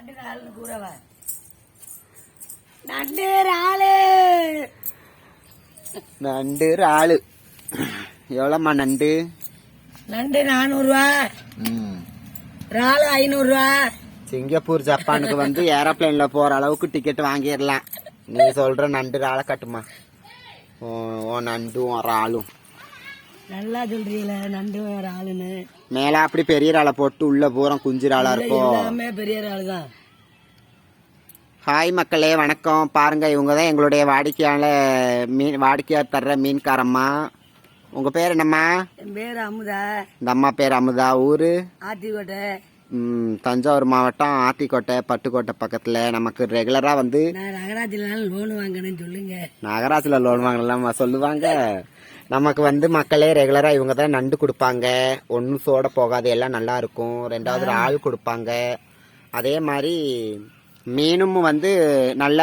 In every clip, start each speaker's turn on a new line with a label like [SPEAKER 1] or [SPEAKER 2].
[SPEAKER 1] நண்டு இறால்னு கூறவா? நண்டு இறாலு.
[SPEAKER 2] நண்டு இறாலு. எவ்வளோம்மா நண்டு?
[SPEAKER 1] நண்டு நானூறுரூவா இறாலு ஐநூறுரூவா
[SPEAKER 2] சிங்கப்பூர் ஜப்பானுக்கு வந்து ஏரோப்ளேன்ல போற அளவுக்கு டிக்கெட் வாங்கிடலாம். நீ சொல்ற நண்டு இறாலை கட்டுமா? உன் நண்டும் இறாலும்.
[SPEAKER 1] நல்லா சொல்றீங்களே நண்டு இறாலுன்னு
[SPEAKER 2] மேல அப்படி பெரிய இறாலை போட்டு உள்ள பூரம் குஞ்சு இறாலா இருக்கும்.
[SPEAKER 1] எல்லாமே பெரிய இறாலு தான்
[SPEAKER 2] ஹாய் மக்களே வணக்கம். பாருங்க இவங்க தான் எங்களுடைய வாடிக்கையாளர் மீன் வாடிக்கையாளர் தர்ற மீன்காரம்மா. உங்க பேர் என்னம்மா?
[SPEAKER 1] என் பேர் அமுதா.
[SPEAKER 2] இந்த அம்மா பேர் அமுதா. ஊரு?
[SPEAKER 1] ஆத்திக்கோட்டை.
[SPEAKER 2] ம், தஞ்சாவூர் மாவட்டம் ஆத்திக்கோட்டை பட்டுக்கோட்டை பக்கத்துல. நமக்கு ரெகுலரா வந்து
[SPEAKER 1] நான் நகராட்சியில லோன் வாங்கணும்னு சொல்லுங்க.
[SPEAKER 2] நகராட்சியில் லோன் வாங்கலாமா சொல்லுவாங்க. நமக்கு வந்து மக்களே ரெகுலரா இவங்க தான் நண்டு கொடுப்பாங்க. ஒன்றும் சோட போகாது எல்லாம் நல்லா இருக்கும். ரெண்டாவது ஆள் கொடுப்பாங்க. அதே மாதிரி மீனும் வந்து நல்ல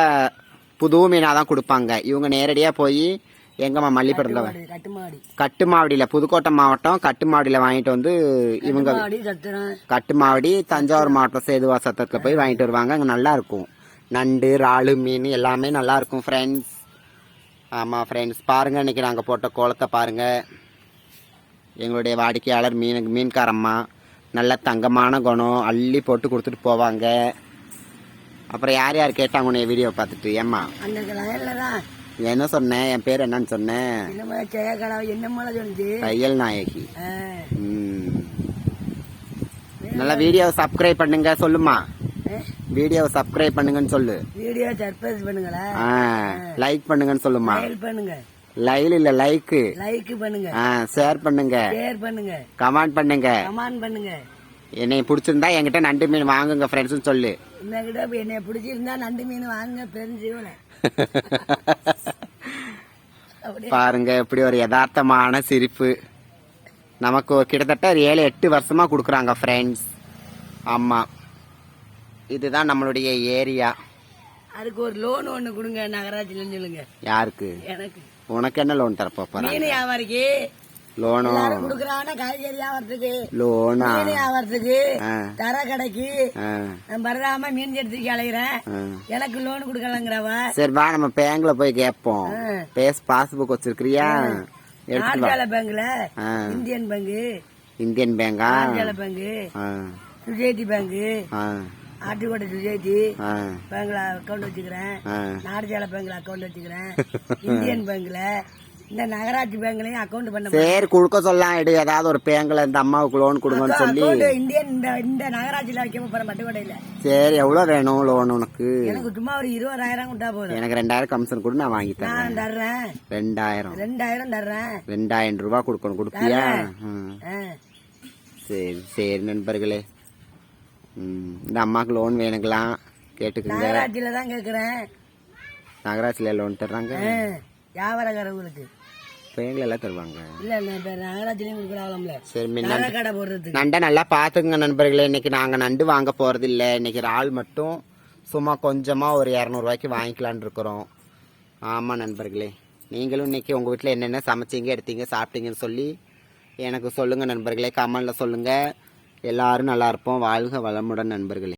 [SPEAKER 2] புது மீனாக தான் கொடுப்பாங்க. இவங்க நேரடியாக போய் எங்கம்மா மல்லிப்படத்தில் கட்டுமாவடியில் புதுக்கோட்டை மாவட்டம் கட்டுமாவடியில் வாங்கிட்டு வந்து இவங்க கட்டுமாவடி தஞ்சாவூர் மாவட்டம் சேதுவா சத்தத்தில் போய் வாங்கிட்டு வருவாங்க. அங்கே நல்லா இருக்கும். நண்டு இறாலு மீன் எல்லாமே நல்லா இருக்கும் ஃப்ரெண்ட்ஸ் ஆமாம் ஃப்ரெண்ட்ஸ் பாருங்கள் இன்னைக்கு நாங்கள் போட்ட கோலத்தை பாருங்கள் எங்களுடைய வாடிக்கையாளர் மீன் மீன்காரம்மா. நல்ல தங்கமான குணம். அள்ளி போட்டு கொடுத்துட்டு போவாங்க. அப்புறம் யார் யார் கேட்டாங்க உன்னை வீடியோ பார்த்துட்டு? ஏம்மா? என்ன சொன்னேன் என் பேர் என்னன்னு சொன்னேன் தையல் நாயகி. நல்லா வீடியோ சப்ஸ்கிரைப் பண்ணுங்க. சொல்லுமா வீடியோவை சப்ஸ்கிரைப் பண்ணுங்கன்னு சொல்லு.
[SPEAKER 1] வீடியோ சர்ப்ரைஸ் பண்ணுங்களா?
[SPEAKER 2] லைக் பண்ணுங்கன்னு சொல்லுமா
[SPEAKER 1] லைக் பண்ணுங்க.
[SPEAKER 2] லைல் இல்ல லைக்கு
[SPEAKER 1] லைக் பண்ணுங்க.
[SPEAKER 2] ஷேர் பண்ணுங்க.
[SPEAKER 1] ஷேர் பண்ணுங்க.
[SPEAKER 2] கமெண்ட் பண்ணுங்க.
[SPEAKER 1] கமெண்ட் பண்ணுங்க.
[SPEAKER 2] என்னை பிடிச்சிருந்தா என்கிட்ட நண்டு மீன் வாங்குங்க ஃப்ரெண்ட்ஸ்னு சொல்லு.
[SPEAKER 1] இன்னக்கிட்ட இப்ப என்னை பிடிச்சிருந்தா நண்டு மீன் வாங்க பெருஞ்சீவன அப்படியே.
[SPEAKER 2] பாருங்க இப்படி ஒரு யதார்த்தமான சிரிப்பு. நமக்கு கிட்டத்தட்ட ஏழு எட்டு வருஷமா கொடுக்குறாங்க ஃப்ரெண்ட்ஸ் ஆமா. இதுதான் நம்மளுடைய ஏரியா.
[SPEAKER 1] அதுக்கு ஒரு லோன் ஒண்ணு கொடுங்க நகராட்சியிலன்னு சொல்லுங்க.
[SPEAKER 2] யாருக்கு?
[SPEAKER 1] எனக்கு.
[SPEAKER 2] உனக்கு என்ன லோன் தரப்போ
[SPEAKER 1] மீன் வியாபாரிக்கு.
[SPEAKER 2] லோனோ
[SPEAKER 1] கொடுக்குறாங்கன்னா காய்கறி வியாபாரத்துக்கு.
[SPEAKER 2] லோனா
[SPEAKER 1] மீன் வியாபாரத்துக்கு. தர கடைக்கு. நான் பரதாம மீன் எடுத்துக்கு அலைகிறேன்
[SPEAKER 2] ஆ.
[SPEAKER 1] எனக்கு லோன் கொடுக்கலங்கிறவா.
[SPEAKER 2] சரி வா நம்ம பேங்க்ல போய் கேட்போம். பேஸ் பாஸ்புக் வச்சிருக்கிறியா?
[SPEAKER 1] ஆர்ஜால பேங்க்ல. இந்தியன் பேங்கு
[SPEAKER 2] இந்தியன் பேங்கா
[SPEAKER 1] பேங்கு சுஜேதி பேங்கு ஆட்டுக்கோட்டை சுஜேதி பேங்க்ல அக்கௌண்ட் வச்சுக்கிறேன். நாடுஜால பேங்க்ல அக்கௌண்ட் வச்சுக்கிறேன். இந்தியன் பேங்க்ல. இந்த நகராட்சி பேங்க்லயும் அக்கௌண்ட் பண்ண
[SPEAKER 2] சரி குடுக்க சொல்லலாம் எடு ஏதாவது ஒரு பேங்க்ல இந்த அம்மாவுக்கு லோன் கொடுங்கன்னு சொல்லி.
[SPEAKER 1] இந்தியன் இந்த இந்த நகராட்சியில வைக்க போறேன் பட்டுக்கோட்டையில
[SPEAKER 2] சரி எவ்வளவு வேணும் லோன் உனக்கு?
[SPEAKER 1] எனக்கு சும்மா ஒரு இருபதாயிரம் கொடுத்தா போதும்.
[SPEAKER 2] எனக்கு ரெண்டாயிரம் கமிஷன் கொடு நான் வாங்கி தரேன்.
[SPEAKER 1] தர்றேன்.
[SPEAKER 2] ரெண்டாயிரம்.
[SPEAKER 1] ரெண்டாயிரம் தர்றேன்.
[SPEAKER 2] ரெண்டாயிரம் ரூபாய் கொடுக்கணும் கொடுப்பியா. சரி சரி நண்பர்களே. இந்த அம்மாவுக்கு லோன் வேணுங்களாம் கேட்டுக்குங்க.
[SPEAKER 1] நகராட்சியில தான் கேக்குறேன்.
[SPEAKER 2] நகராட்சியில் லோன் தர்றாங்க.
[SPEAKER 1] வியாபாரக்காரங்களுக்கு
[SPEAKER 2] பேங்க்ல எல்லாம் தருவாங்க.
[SPEAKER 1] இல்ல இல்ல நகராட்சியிலயும் கொடுக்கலாம்ல
[SPEAKER 2] சரி முன்ன
[SPEAKER 1] கடை போடுறதுக்கு.
[SPEAKER 2] நண்டை நல்லா பார்த்துக்குங்க நண்பர்களே. இன்னைக்கு நாங்கள் நண்டு வாங்க போறது இல்ல. இன்னைக்கு இறால் மட்டும் சும்மா கொஞ்சமாக ஒரு இரநூறுவாய்க்கு வாங்கிக்கலான்னு இருக்கிறோம். ஆமாம் நண்பர்களே. நீங்களும் இன்னைக்கு உங்கள் வீட்டில் என்னென்ன சமைச்சீங்க எடுத்தீங்க சாப்பிட்டீங்கன்னு சொல்லி எனக்கு சொல்லுங்கள் நண்பர்களே. கமெண்டில் சொல்லுங்கள் எல்லாரும் நல்லா இருப்போம். வாழ்க வளமுடன் நண்பர்களே.